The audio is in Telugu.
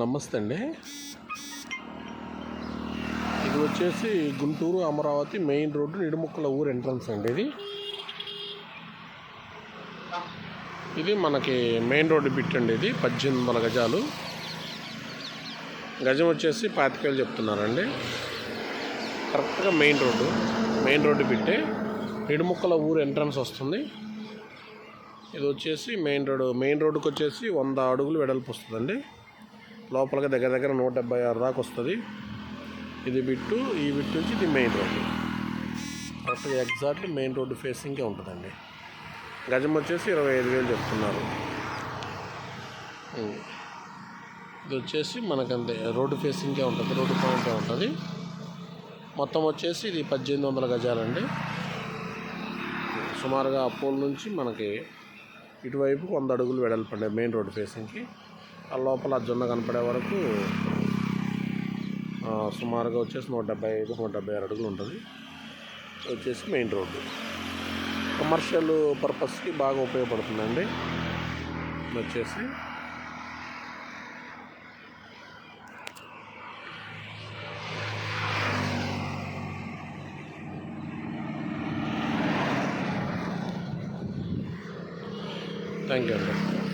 నమస్తే అండి. ఇది వచ్చేసి గుంటూరు అమరావతి మెయిన్ రోడ్డు నిడుముక్కల ఊరు ఎంట్రన్స్ అండి ఇది. ఇది మనకి మెయిన్ రోడ్డు బిట్ అండి ఇది పద్దెనిమిది వందల గజాలు. గజం వచ్చేసి పాతికేలు చెప్తున్నారండి. కరెక్ట్గా మెయిన్ రోడ్డు మెయిన్ రోడ్డు బిట్టే నిడుముక్కల ఊరు ఎంట్రన్స్ వస్తుంది. ఇది వచ్చేసి మెయిన్ రోడ్ మెయిన్ రోడ్డుకి వచ్చేసి వంద అడుగులు వెడల్పు వస్తుందండి. లోపలికి దగ్గర దగ్గర నూట డెబ్బై ఆరు దాకా వస్తుంది. ఇది బిట్టు ఈ బిట్టు నుంచి ఇది మెయిన్ రోడ్డు. కరెక్ట్గా ఎగ్జాక్ట్లీ మెయిన్ రోడ్డు ఫేసింగ్కే ఉంటుందండి. గజం వచ్చేసి ఇరవై ఐదు వేలు చెప్తున్నారు. ఇది వచ్చేసి మనకంతే రోడ్డు ఫేసింగ్కే ఉంటుంది రోడ్డు పాయింటే ఉంటుంది. మొత్తం వచ్చేసి ఇది పద్దెనిమిది వందల గజాలండి. సుమారుగా అప్పోల్ నుంచి మనకి ఇటువైపు వంద అడుగులు వెడల్పండి మెయిన్ రోడ్ ఫేసింగ్కి ఆ లోపల జొన్న కనపడే వరకు సుమారుగా వచ్చేసి నూట డెబ్బై ఐదు నూట డెబ్బై ఆరు అడుగులు ఉంటుంది. వచ్చేసి మెయిన్ రోడ్డు కమర్షియల్ పర్పస్కి బాగా ఉపయోగపడుతుందండి. వచ్చేసి థ్యాంక్ యూ అండి.